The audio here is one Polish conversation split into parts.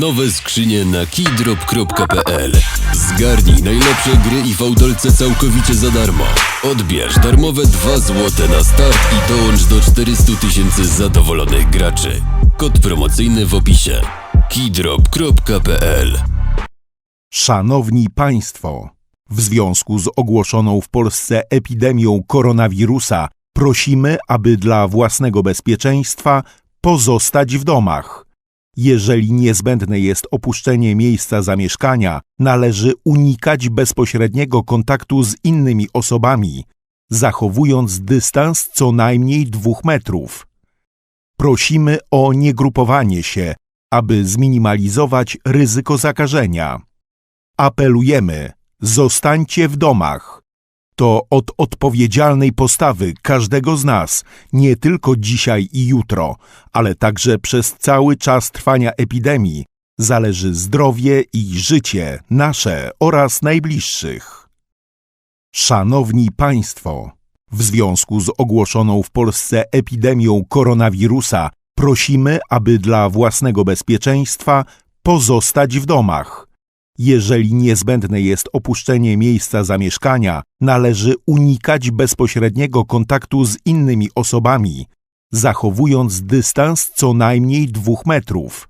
Nowe skrzynie na keydrop.pl Zgarnij najlepsze gry i fałdolce całkowicie za darmo. Odbierz darmowe 2 złote na start i dołącz do 400 tysięcy zadowolonych graczy. Kod promocyjny w opisie. keydrop.pl Szanowni Państwo, w związku z ogłoszoną w Polsce epidemią koronawirusa prosimy, aby dla własnego bezpieczeństwa pozostać w domach. Jeżeli niezbędne jest opuszczenie miejsca zamieszkania, należy unikać bezpośredniego kontaktu z innymi osobami, zachowując dystans co najmniej dwóch metrów. Prosimy o niegrupowanie się, aby zminimalizować ryzyko zakażenia. Apelujemy, zostańcie w domach. To od odpowiedzialnej postawy każdego z nas, nie tylko dzisiaj i jutro, ale także przez cały czas trwania epidemii, zależy zdrowie i życie nasze oraz najbliższych. Szanowni Państwo, w związku z ogłoszoną w Polsce epidemią koronawirusa prosimy, aby dla własnego bezpieczeństwa pozostać w domach. Jeżeli niezbędne jest opuszczenie miejsca zamieszkania, należy unikać bezpośredniego kontaktu z innymi osobami, zachowując dystans co najmniej dwóch metrów.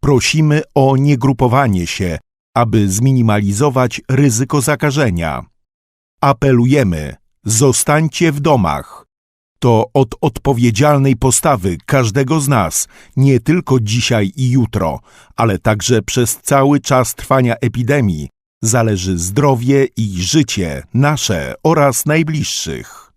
Prosimy o niegrupowanie się, aby zminimalizować ryzyko zakażenia. Apelujemy, zostańcie w domach. To od odpowiedzialnej postawy każdego z nas, nie tylko dzisiaj i jutro, ale także przez cały czas trwania epidemii, zależy zdrowie i życie nasze oraz najbliższych.